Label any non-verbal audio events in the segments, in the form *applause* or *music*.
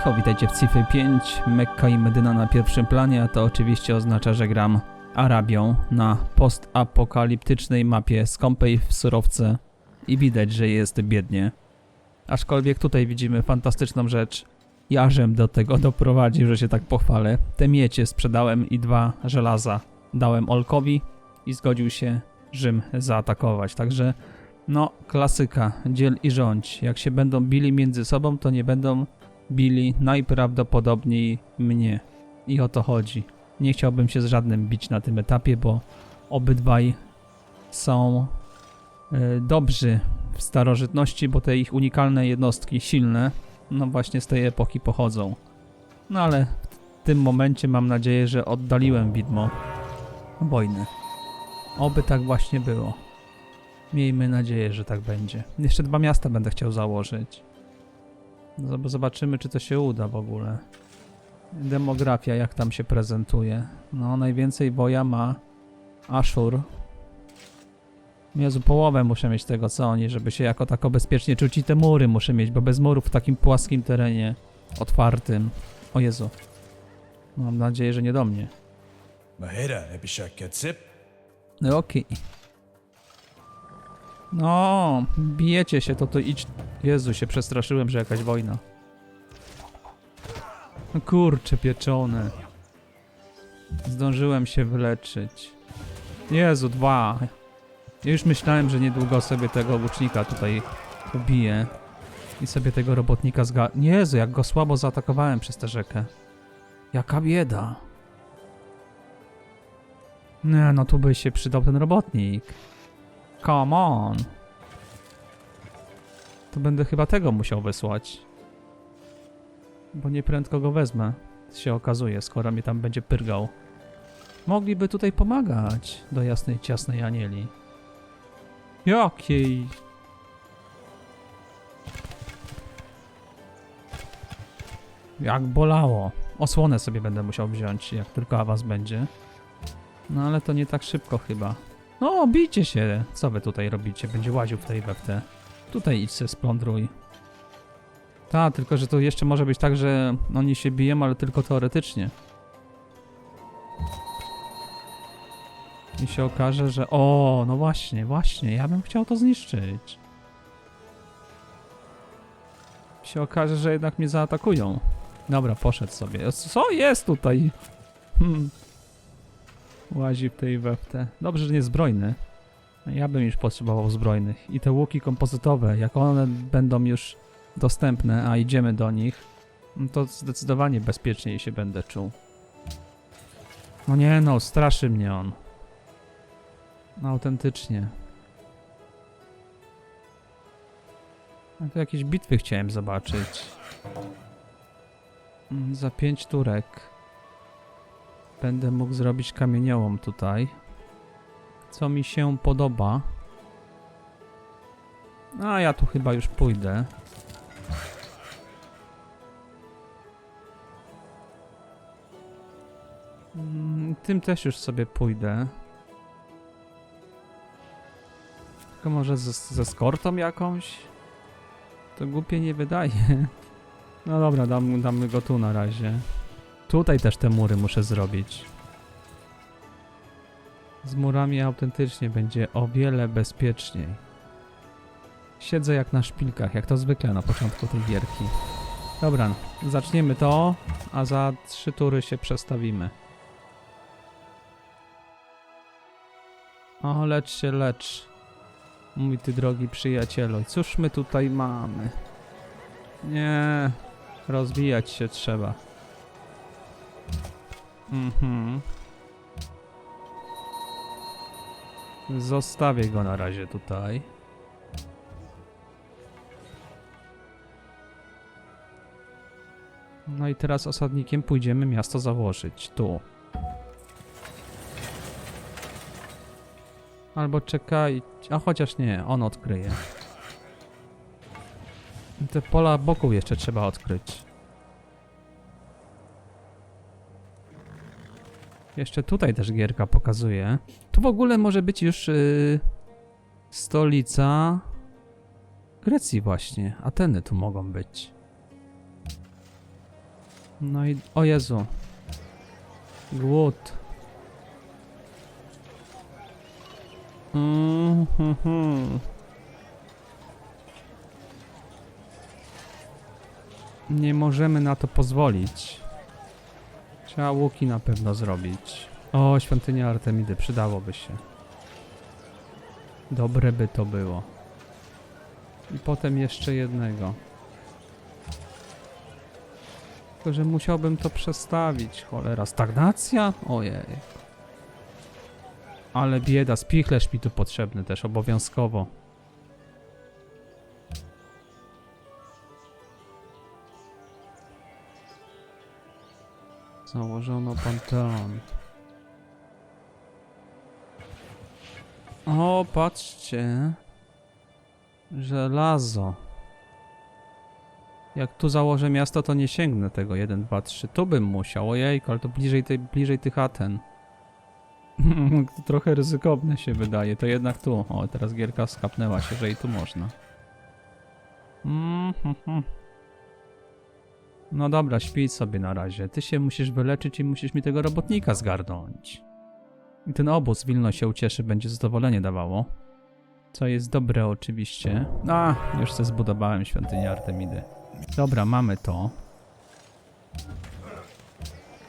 Icho, witajcie w Cify 5. Mekka i Medyna na pierwszym planie, a to oczywiście oznacza, że gram Arabią na postapokaliptycznej mapie skąpej w surowce i widać, że jest biednie. Aczkolwiek tutaj widzimy fantastyczną rzecz. Jarzem do tego doprowadził, że się tak pochwalę. Te miecie sprzedałem i dwa żelaza dałem Olkowi i zgodził się Rzym zaatakować. Także no, klasyka, dziel i rządź. Jak się będą bili między sobą, to nie będą bili najprawdopodobniej mnie. I o to chodzi. Nie chciałbym się z żadnym bić na tym etapie, bo obydwaj są e, dobrzy w starożytności, bo te ich unikalne jednostki, silne, no właśnie z tej epoki pochodzą. No ale w tym momencie mam nadzieję, że oddaliłem widmo wojny. Oby tak właśnie było. Miejmy nadzieję, że tak będzie. Jeszcze dwa miasta będę chciał założyć. Zobaczymy, czy to się uda w ogóle. Demografia, jak tam się prezentuje. No, najwięcej boja ma Ashur. Jezu, połowę muszę mieć tego, co oni, żeby się jako tako bezpiecznie czuć i te mury muszę mieć, bo bez murów w takim płaskim terenie, otwartym. O Jezu. Mam nadzieję, że nie do mnie. No okej. No, bijecie się, to to idź Jezu, się przestraszyłem, że jakaś wojna. No kurcze pieczone. Zdążyłem się wyleczyć. Jezu, dwa. Ja już myślałem, że niedługo sobie tego łucznika tutaj ubiję. I sobie tego robotnika zga... Jezu, jak go słabo zaatakowałem przez tę rzekę. Jaka bieda. Nie, no tu by się przydał ten robotnik. Come on. To będę chyba tego musiał wysłać. Bo nieprędko go wezmę. Się okazuje, skoro mi tam będzie pyrgał. Mogliby tutaj pomagać do jasnej, ciasnej anieli. Jakiej? Jak bolało. Osłonę sobie będę musiał wziąć, jak tylko awans będzie. No ale to nie tak szybko chyba. No, bijcie się. Co wy tutaj robicie? Będzie łaził w tej we w te. Tutaj idź se splądruj. Ta, tylko że to jeszcze może być tak, że oni się biją, ale tylko teoretycznie. I się okaże, że... O, no właśnie, właśnie, ja bym chciał to zniszczyć. I się okaże, że jednak mnie zaatakują. Dobra, poszedł sobie. Co jest tutaj? Hmm. Łazi w tej weftę. Dobrze, że nie zbrojny. Ja bym już potrzebował zbrojnych. I te łuki kompozytowe, jak one będą już dostępne, a idziemy do nich, no to zdecydowanie bezpieczniej się będę czuł. No nie no, straszy mnie on. No autentycznie. No to jakieś bitwy chciałem zobaczyć. Mm, Za pięć turek. Będę mógł zrobić kamieniołom tutaj. Co mi się podoba. A ja tu chyba już pójdę. Mm, Tym też już sobie pójdę. Tylko może ze, ze skortą jakąś? To głupie nie wydaje. No dobra, dam, damy go tu na razie. Tutaj też te mury muszę zrobić. Z murami autentycznie będzie o wiele bezpieczniej. Siedzę jak na szpilkach, jak to zwykle na początku tej gierki. Dobra, zaczniemy to, a za trzy tury się przestawimy. O, lecz się, lecz. Mój ty drogi przyjacielu, cóż my tutaj mamy? Nie, rozwijać się trzeba. Mhm. Zostawię go na razie tutaj. No i teraz osadnikiem pójdziemy miasto założyć. Tu. Albo czekaj. A chociaż nie, on odkryje. Te pola boku jeszcze trzeba odkryć. Jeszcze tutaj też gierka pokazuje. Tu w ogóle może być już yy, stolica Grecji właśnie. Ateny tu mogą być. No i... O Jezu. Głód. Mm, hmm. Nie możemy na to pozwolić. Trzeba łuki na pewno zrobić. O, świątynia Artemidy, przydałoby się. Dobre by to było. I potem jeszcze jednego. Tylko, że musiałbym to przestawić. Cholera, stagnacja? Ojej. Ale bieda, spichlerz mi tu potrzebny też, obowiązkowo. Założono panteon. O, patrzcie. Żelazo. Jak tu założę miasto, to nie sięgnę tego 1, 2, 3. Tu bym musiał. Ojejku, ale to bliżej, tej, bliżej tych Aten. to *laughs* trochę ryzykowne się wydaje. To jednak tu. O, teraz gierka skapnęła się, że i tu można. Mm, hmm, hmm. No dobra, śpij sobie na razie. Ty się musisz wyleczyć i musisz mi tego robotnika zgarnąć. I ten obóz Wilno się ucieszy, będzie zadowolenie dawało. Co jest dobre oczywiście. A, już sobie zbudowałem świątynię Artemidy. Dobra, mamy to.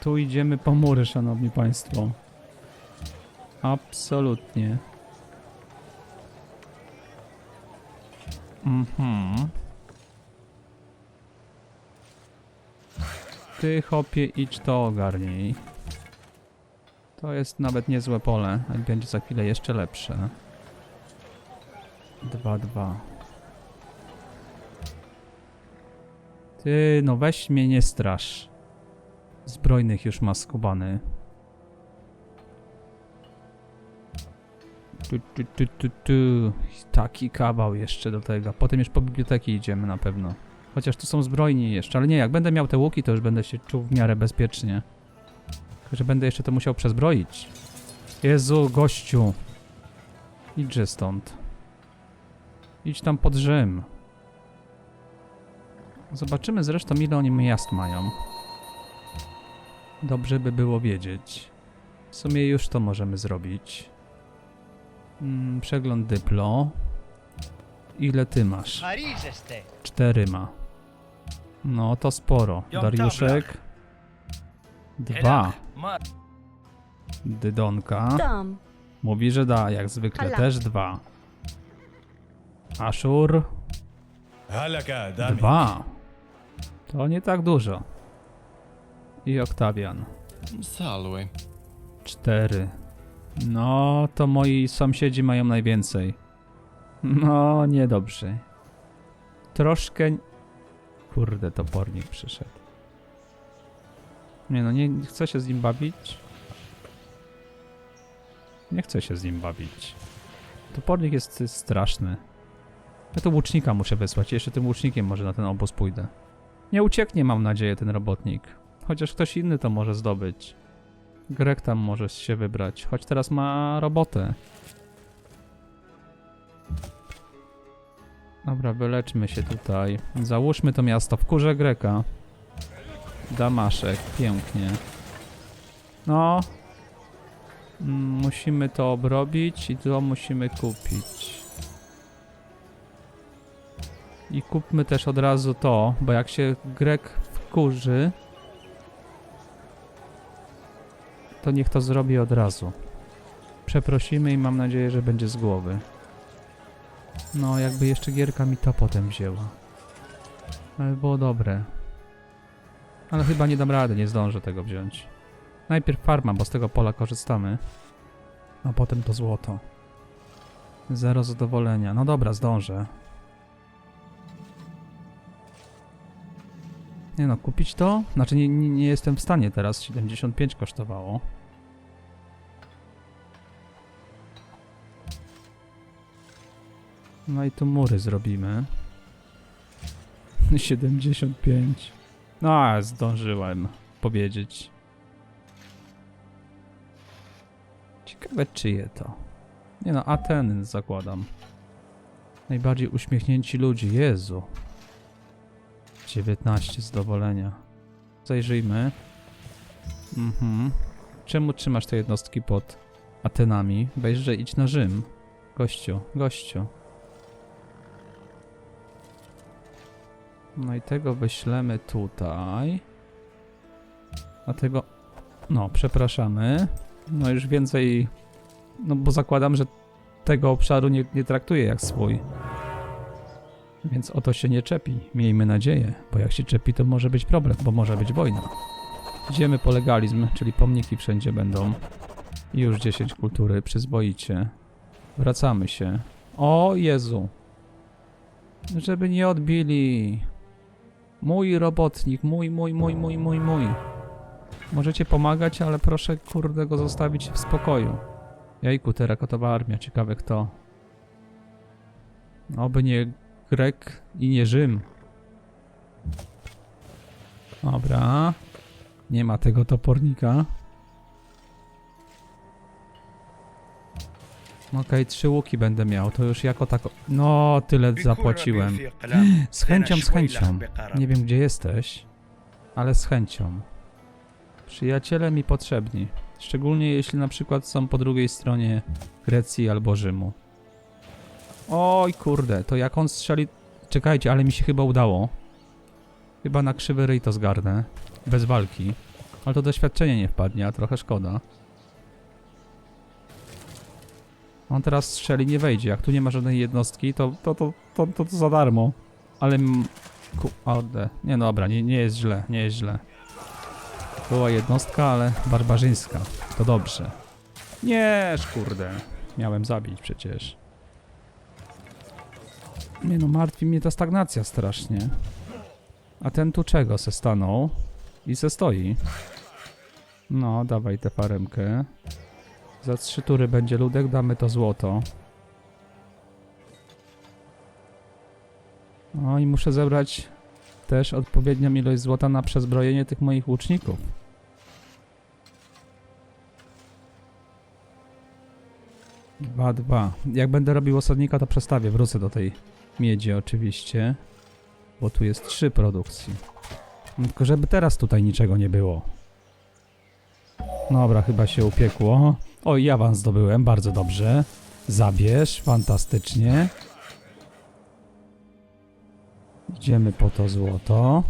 Tu idziemy po mury, szanowni państwo. Absolutnie. Mhm. Ty, hopie, idź to ogarnij. To jest nawet niezłe pole, a będzie za chwilę jeszcze lepsze. 2-2. Ty, no weź mnie nie strasz. Zbrojnych już ma skubany. Tu, tu, tu, tu, tu. Taki kawał jeszcze do tego. Potem już po biblioteki idziemy na pewno. Chociaż tu są zbrojni jeszcze, ale nie, jak będę miał te łuki, to już będę się czuł w miarę bezpiecznie. Tylko, że będę jeszcze to musiał przezbroić. Jezu, gościu. Idźże stąd. Idź tam pod Rzym. Zobaczymy zresztą, ile oni miast mają. Dobrze by było wiedzieć. W sumie już to możemy zrobić. Mm, przegląd dyplo. Ile ty masz? Cztery ma. No to sporo. Dariuszek. Dwa. Dydonka. Mówi, że da, jak zwykle. Też dwa. Aszur. Dwa. To nie tak dużo. I Oktawian. Cztery. No, to moi sąsiedzi mają najwięcej. No, niedobrze. Troszkę Kurde, topornik przyszedł. Nie no, nie, nie chcę się z nim bawić. Nie chcę się z nim bawić. Topornik jest straszny. Ja tu łucznika muszę wysłać. Jeszcze tym łucznikiem może na ten obóz pójdę. Nie ucieknie, mam nadzieję, ten robotnik. Chociaż ktoś inny to może zdobyć. Grek tam może się wybrać, choć teraz ma robotę. Dobra, wyleczmy się tutaj. Załóżmy to miasto w kurze Greka. Damaszek, pięknie. No. Mm, Musimy to obrobić i to musimy kupić. I kupmy też od razu to, bo jak się Grek wkurzy, to niech to zrobi od razu. Przeprosimy i mam nadzieję, że będzie z głowy. No, jakby jeszcze gierka mi to potem wzięła. Ale było dobre. Ale chyba nie dam rady, nie zdążę tego wziąć. Najpierw farma, bo z tego pola korzystamy. A potem to złoto. Zero zadowolenia. No dobra, zdążę. Nie no, kupić to? Znaczy nie, nie, nie jestem w stanie teraz. 75 kosztowało. No i tu mury zrobimy. *laughs* 75. No, a, zdążyłem powiedzieć. Ciekawe czyje to. Nie no, Ateny zakładam. Najbardziej uśmiechnięci ludzie, Jezu. 19 zadowolenia. Zajrzyjmy. Mhm. Czemu trzymasz te jednostki pod Atenami? Weź, że idź na Rzym. Gościu, gościu. No i tego wyślemy tutaj. A tego... No, przepraszamy. No już więcej... No bo zakładam, że tego obszaru nie, nie traktuje jak swój. Więc o to się nie czepi. Miejmy nadzieję, bo jak się czepi, to może być problem, bo może być wojna. Idziemy po legalizm, czyli pomniki wszędzie będą. Już 10 kultury, przyzwoicie. Wracamy się. O Jezu! Żeby nie odbili. Mój robotnik, mój, mój, mój, mój, mój, mój. Możecie pomagać, ale proszę kurde go zostawić w spokoju. Jejku, terakotowa armia, ciekawe kto. Oby nie Grek i nie Rzym. Dobra. Nie ma tego topornika. Okej, trzy łuki będę miał, to już jako tako... No, tyle zapłaciłem. Z chęcią, z chęcią. Nie wiem, gdzie jesteś, ale z chęcią. Przyjaciele mi potrzebni. Szczególnie jeśli na przykład są po drugiej stronie Grecji albo Rzymu. Oj, kurde, to jak on strzeli... Czekajcie, ale mi się chyba udało. Chyba na krzywy ryj to zgarnę. Bez walki. Ale to doświadczenie nie wpadnie, a trochę szkoda. On teraz strzeli, nie wejdzie. Jak tu nie ma żadnej jednostki, to to, to, to, to, to za darmo. Ale... m- Kurde. Nie, no dobra, nie, nie jest źle, nie jest źle. Była jednostka, ale barbarzyńska. To dobrze. Nie, kurde. Miałem zabić przecież. Nie no, martwi mnie ta stagnacja strasznie. A ten tu czego se stanął? I se stoi. No, dawaj tę faremkę. Za trzy tury będzie ludek, damy to złoto. No i muszę zebrać też odpowiednią ilość złota na przezbrojenie tych moich łuczników. Dwa, dwa. Jak będę robił osadnika, to przestawię, wrócę do tej miedzi oczywiście. Bo tu jest trzy produkcji. Tylko żeby teraz tutaj niczego nie było. Dobra, chyba się upiekło. O, i awans zdobyłem, bardzo dobrze. Zabierz, fantastycznie. Idziemy po to złoto.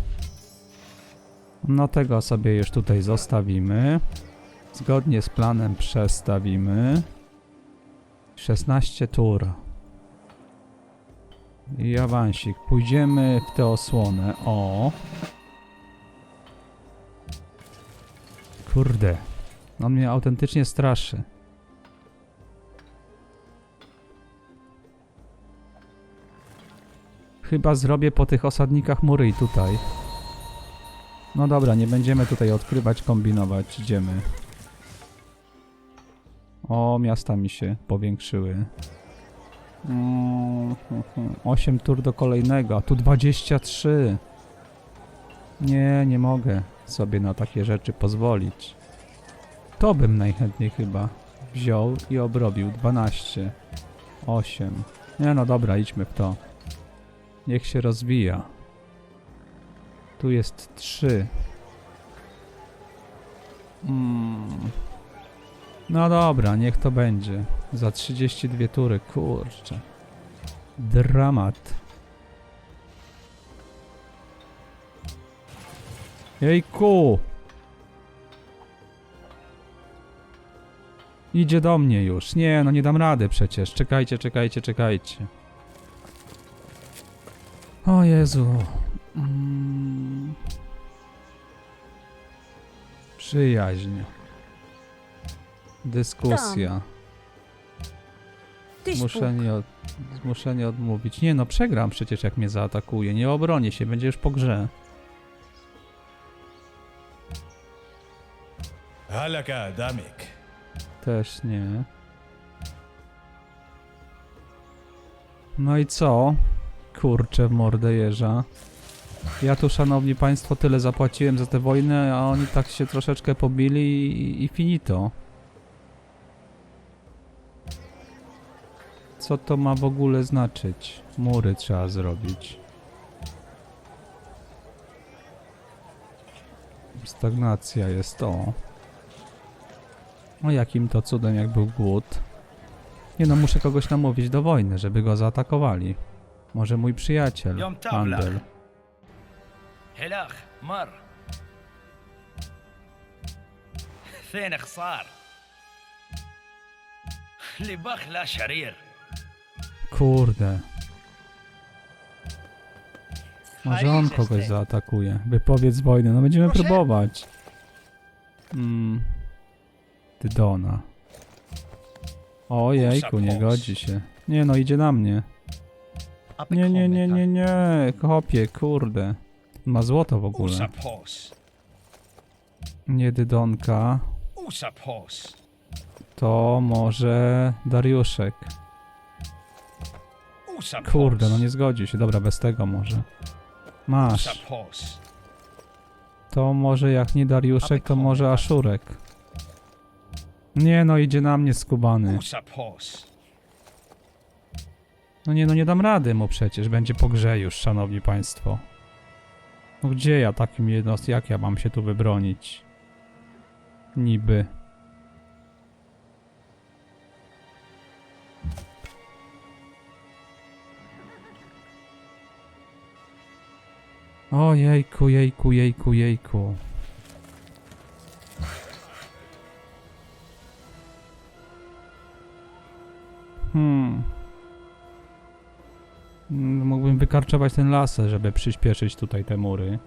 No tego sobie już tutaj zostawimy. Zgodnie z planem przestawimy. 16 tur. I awansik. Pójdziemy w tę osłonę. O. Kurde. On mnie autentycznie straszy. Chyba zrobię po tych osadnikach mury i tutaj. No dobra, nie będziemy tutaj odkrywać, kombinować. Idziemy. O, miasta mi się powiększyły. Mm, *laughs* 8 tur do kolejnego, a tu 23. Nie, nie mogę sobie na takie rzeczy pozwolić. To bym najchętniej chyba wziął i obrobił. 12. 8. Nie no dobra, idźmy w to. Niech się rozwija. Tu jest 3. Mm. No dobra, niech to będzie. Za 32 tury, kurczę. Dramat. Jejku! Idzie do mnie już. Nie, no nie dam rady przecież. Czekajcie, czekajcie, czekajcie. O Jezu. Mm. Przyjaźń. Dyskusja. Tyś Muszę nie, od, muszę nie odmówić. Nie no, przegram przecież jak mnie zaatakuje. Nie obronię się, będzie już po grze. هلك دامك też nie. No i co? Kurczę w mordę jeża. Ja tu, szanowni państwo, tyle zapłaciłem za tę wojnę, a oni tak się troszeczkę pobili i, i finito. Co to ma w ogóle znaczyć? Mury trzeba zrobić. Stagnacja jest to. O jakim to cudem jak był głód. Nie no, muszę kogoś namówić do wojny, żeby go zaatakowali. Może mój przyjaciel, Yom Tabla. Handel. هلاخ مر ثينك صار لبخ لا شرير Kurde. Może on kogoś zaatakuje. Wypowiedz wojnę. No będziemy Proszę? próbować. Mm. Dydona. Ojejku, nie godzi się. Nie no, idzie na mnie. Nie, nie, nie, nie, nie, kopie, kurde. Ma złoto w ogóle. Nie Dydonka. To może Dariuszek. Kurde, no nie zgodzi się. Dobra, bez tego może. Masz. To może jak nie Dariuszek, to może Aszurek. Nie no, idzie na mnie skubany. No nie no, nie dam rady mu przecież, będzie pogrze już, szanowni państwo. No gdzie ja takim jednost, jak ja mam się tu wybronić? Niby. O jejku, jejku, jejku, jejku. Hmm. Mm, Mógłbym wykarczować ten laser, żeby przyspieszyć tutaj te mury.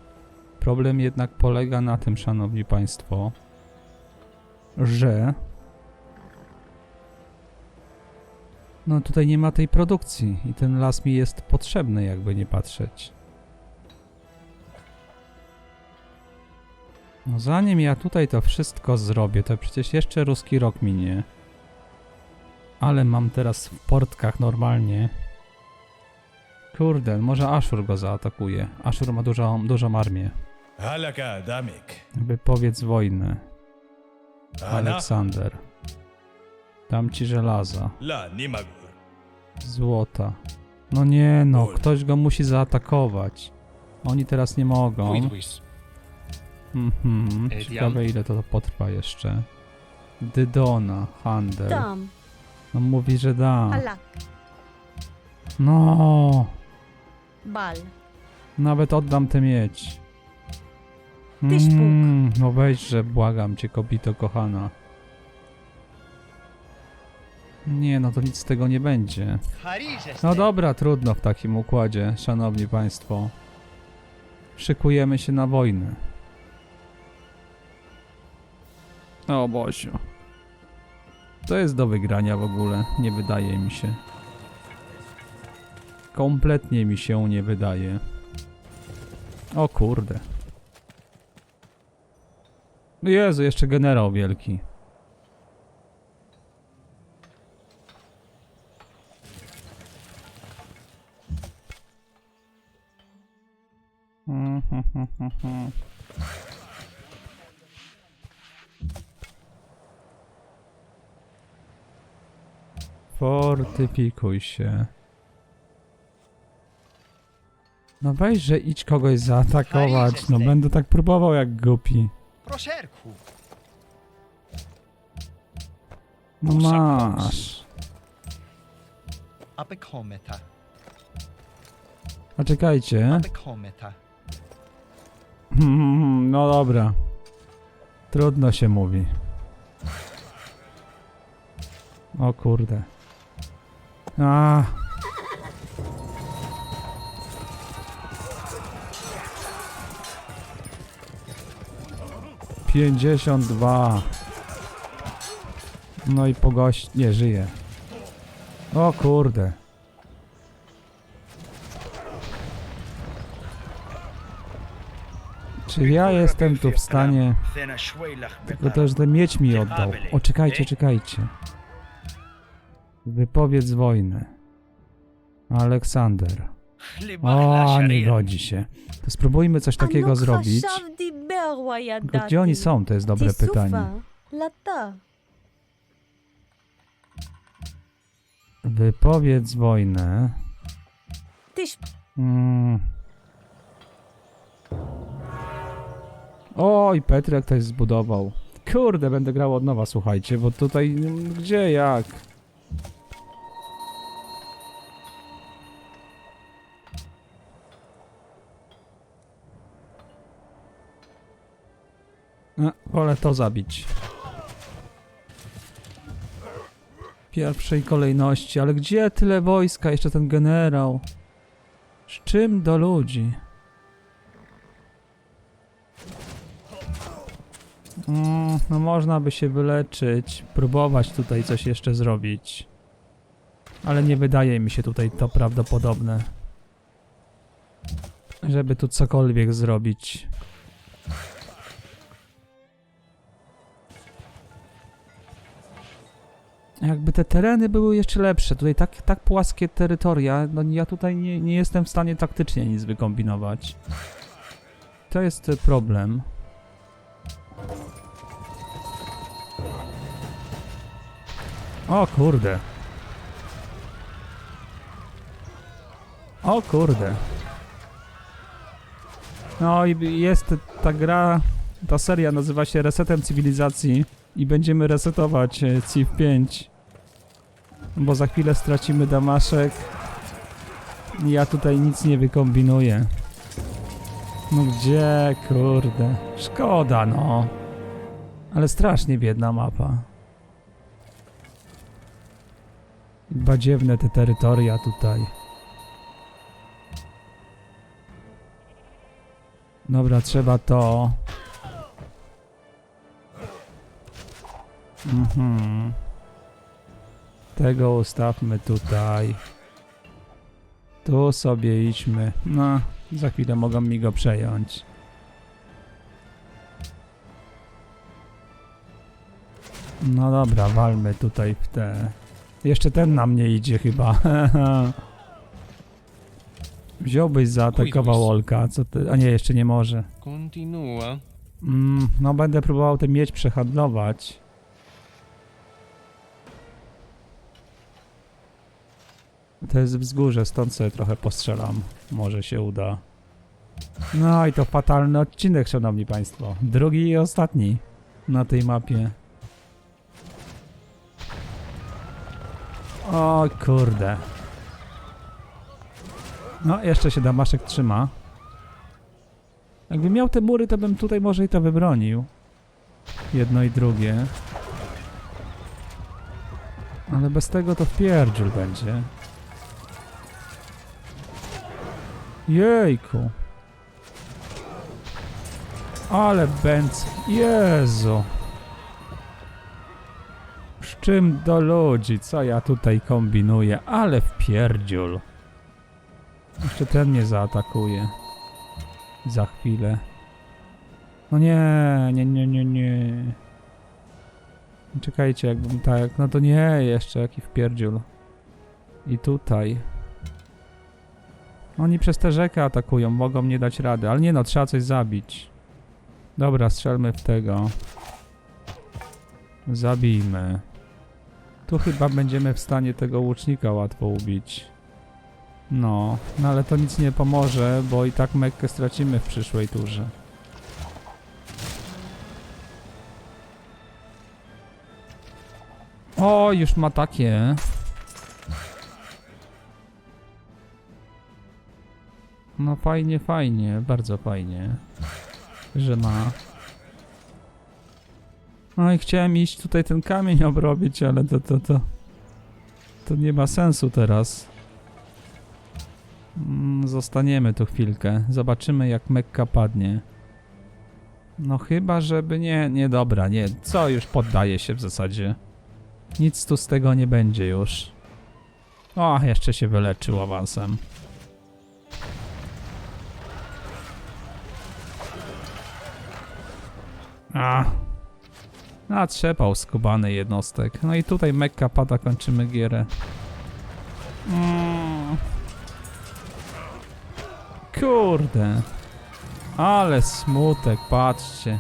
Problem jednak polega na tym, szanowni państwo, że no tutaj nie ma tej produkcji i ten las mi jest potrzebny, jakby nie patrzeć. No zanim ja tutaj to wszystko zrobię, to przecież jeszcze ruski rok minie ale mam teraz w portkach normalnie. Kurde, może Ashur go zaatakuje. Ashur ma dużą, dużą armię. Halaka, damik. Wypowiedz wojnę. Aleksander. Dam ci żelaza. La, nie ma Złota. No nie no, ktoś go musi zaatakować. Oni teraz nie mogą. Mhm, ciekawe ile to potrwa jeszcze. Dydona, handel. Tam. No mówi, że da. alak, No, bal, nawet oddam tę miedź. Tyś Bóg. Mm, no weź, że błagam cię, kobito kochana. Nie, no to nic z tego nie będzie. No dobra, trudno w takim układzie, szanowni państwo. Szykujemy się na wojnę. O Bosiu. To jest do wygrania w ogóle, nie wydaje mi się. Kompletnie mi się nie wydaje. O kurde. Jezu, jeszcze generał wielki. Typikuj się. No weź, że idź kogoś zaatakować. No będę tak próbował jak głupi. Proszerku. No masz. Aby kometa. A czekajcie. Hmm, *laughs* no dobra. Trudno się mówi. O kurde. A. Pięćdziesiąt dwa. No i pogość nie, żyje. O kurde. Czy ja jestem tu w stanie... Tylko też ten mieć mi oddał. O, czekajcie, czekajcie. Wypowiedz wojnę. Aleksander. O, nie godzi się. To spróbujmy coś takiego zrobić. Gdzie oni są? To jest dobre pytanie. Wypowiedz wojnę. Mm. Oj, Petrek jest zbudował. Kurde, będę grał od nowa, słuchajcie, bo tutaj mm, gdzie jak? No, wolę to zabić. W pierwszej kolejności, ale gdzie tyle wojska? Jeszcze ten generał. Z czym do ludzi? Mm, no można by się wyleczyć, próbować tutaj coś jeszcze zrobić. Ale nie wydaje mi się tutaj to prawdopodobne. Żeby tu cokolwiek zrobić. Jakby te tereny były jeszcze lepsze, tutaj tak, tak płaskie terytoria, no ja tutaj nie, nie jestem w stanie taktycznie nic wykombinować. To jest y, problem. O kurde. O kurde. No i jest ta gra, ta seria nazywa się Resetem Cywilizacji i będziemy resetować e, Civ 5. Bo za chwilę stracimy damaszek. Ja tutaj nic nie wykombinuję. No gdzie, kurde. Szkoda, no. Ale strasznie biedna mapa. Badziewne te terytoria tutaj. Dobra, trzeba to. Mhm. Tego ustawmy tutaj. Tu sobie idźmy. No, za chwilę mogą mi go przejąć. No dobra, walmy tutaj w te. Jeszcze ten na mnie idzie chyba. *laughs* Wziąłbyś zaatakował Olka, co ty? A nie, jeszcze nie może. Continua. Mm, no będę próbował ten miedź przehandlować. To jest wzgórze, stąd sobie trochę postrzelam. Może się uda. No i to fatalny odcinek, szanowni państwo. Drugi i ostatni na tej mapie. O kurde. No, jeszcze się Damaszek trzyma. Jakbym miał te mury, to bym tutaj może i to wybronił. Jedno i drugie. Ale bez tego to wpierdziel będzie. Jejku. Ale bęc. Jezu. Z czym do ludzi? Co ja tutaj kombinuję? Ale wpierdziul. Jeszcze ten mnie zaatakuje. Za chwilę. No nie, nie, nie, nie, nie. Czekajcie, jakbym tak. No to nie, jeszcze jaki wpierdziul. I tutaj. Oni przez tę rzekę atakują, mogą nie dać rady, ale nie no, trzeba coś zabić. Dobra, strzelmy w tego. Zabijmy. Tu chyba będziemy w stanie tego łucznika łatwo ubić. No, no ale to nic nie pomoże, bo i tak Mekkę stracimy w przyszłej turze. O, już ma takie. No fajnie, fajnie, bardzo fajnie, że ma. No i chciałem iść tutaj ten kamień obrobić, ale to, to, to, to nie ma sensu teraz. Mm, Zostaniemy tu chwilkę. Zobaczymy jak Mekka padnie. No chyba, żeby nie, nie dobra, nie. Co już poddaje się w zasadzie. Nic tu z tego nie będzie już. O, jeszcze się wyleczył awansem. A. Natrzepał skubany jednostek. No i tutaj Mekka pada, kończymy gierę. Mm. Kurde. Ale smutek, patrzcie.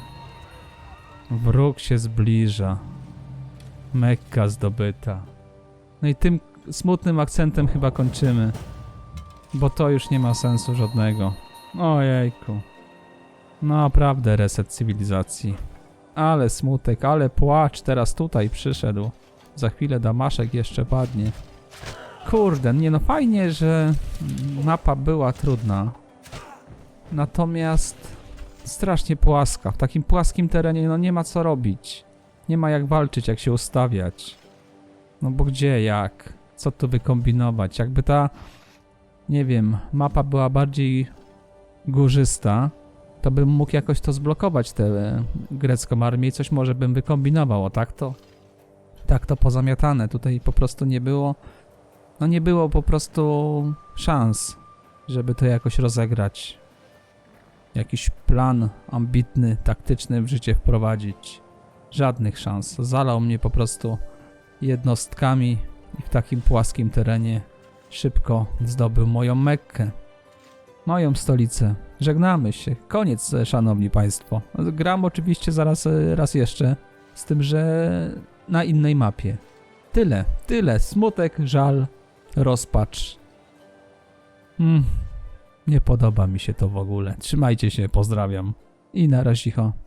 Wróg się zbliża. Mekka zdobyta. No i tym smutnym akcentem chyba kończymy. Bo to już nie ma sensu żadnego. Ojejku. Naprawdę reset cywilizacji. Ale smutek, ale płacz teraz tutaj przyszedł. Za chwilę Damaszek jeszcze padnie. Kurde, nie no fajnie, że mapa była trudna. Natomiast strasznie płaska. W takim płaskim terenie no nie ma co robić. Nie ma jak walczyć, jak się ustawiać. No bo gdzie, jak? Co tu wykombinować? Jakby ta, nie wiem, mapa była bardziej górzysta, to bym mógł jakoś to zblokować, tę grecką armię i coś może bym wykombinował, a tak to... Tak to pozamiatane. Tutaj po prostu nie było... No nie było po prostu szans, żeby to jakoś rozegrać. Jakiś plan ambitny, taktyczny w życie wprowadzić. Żadnych szans. Zalał mnie po prostu jednostkami i w takim płaskim terenie szybko zdobył moją Mekkę. Moją stolicę. Żegnamy się. Koniec, e, szanowni państwo. Gram oczywiście zaraz e, raz jeszcze, z tym, że na innej mapie. Tyle, tyle. Smutek, żal, rozpacz. Hmm, nie podoba mi się to w ogóle. Trzymajcie się, pozdrawiam. I na razie.